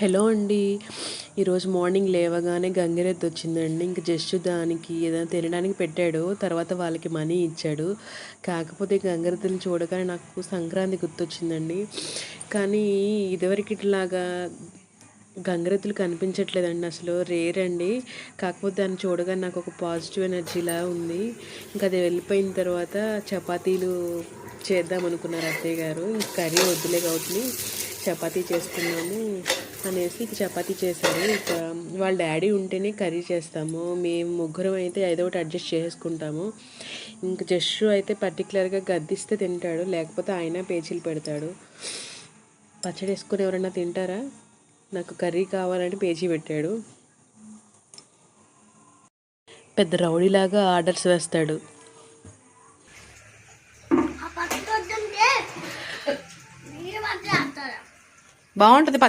Hello అండి. ఈరోజు morning లేవగానే గంగిరెద్దు వచ్చిందండి. ఇంక జస్ట్ దానికి ఏదైనా తినడానికి పెట్టాడు. తర్వాత వాళ్ళకి మనీ ఇచ్చాడు. కాకపోతే గంగిరెద్దుని చూడగానే నాకు సంక్రాంతి గుర్తొచ్చిందండి. కానీ ఇదివరకు ఇట్లాగా గంగిరెద్దులు కనిపించట్లేదండి అసలు. రేర్ అండి. కాకపోతే దాన్ని చూడగానే నాకు ఒక పాజిటివ్ ఎనర్జీలా ఉంది. ఇంకా అది వెళ్ళిపోయిన తర్వాత చపాతీలు చేద్దాం అనుకున్నారు అత్తయ్య గారు. ఇంక కర్రీ వద్దులే కాబట్టి చపాతీ చేసుకున్నాము అనేసి చపాతీ చేశారు ఇక వాళ్ళ డాడీ ఉంటేనే కర్రీ చేస్తాము. మేము ముగ్గురం అయితే ఏదో ఒకటి అడ్జస్ట్ చేసుకుంటాము. ఇంక జస్ట్ అయితే పర్టికులర్గా గద్దిస్తే తింటాడు. లేకపోతే ఆయన పేచీలు పెడతాడు. పచ్చడి వేసుకొని ఎవరన్నా తింటారా? నాకు కర్రీ కావాలని పేచీ పెట్టాడు. పెద్ద రౌడీలాగా ఆర్డర్స్ వేస్తాడు. ఆ మీరు మాత్రం బాగుంటుంది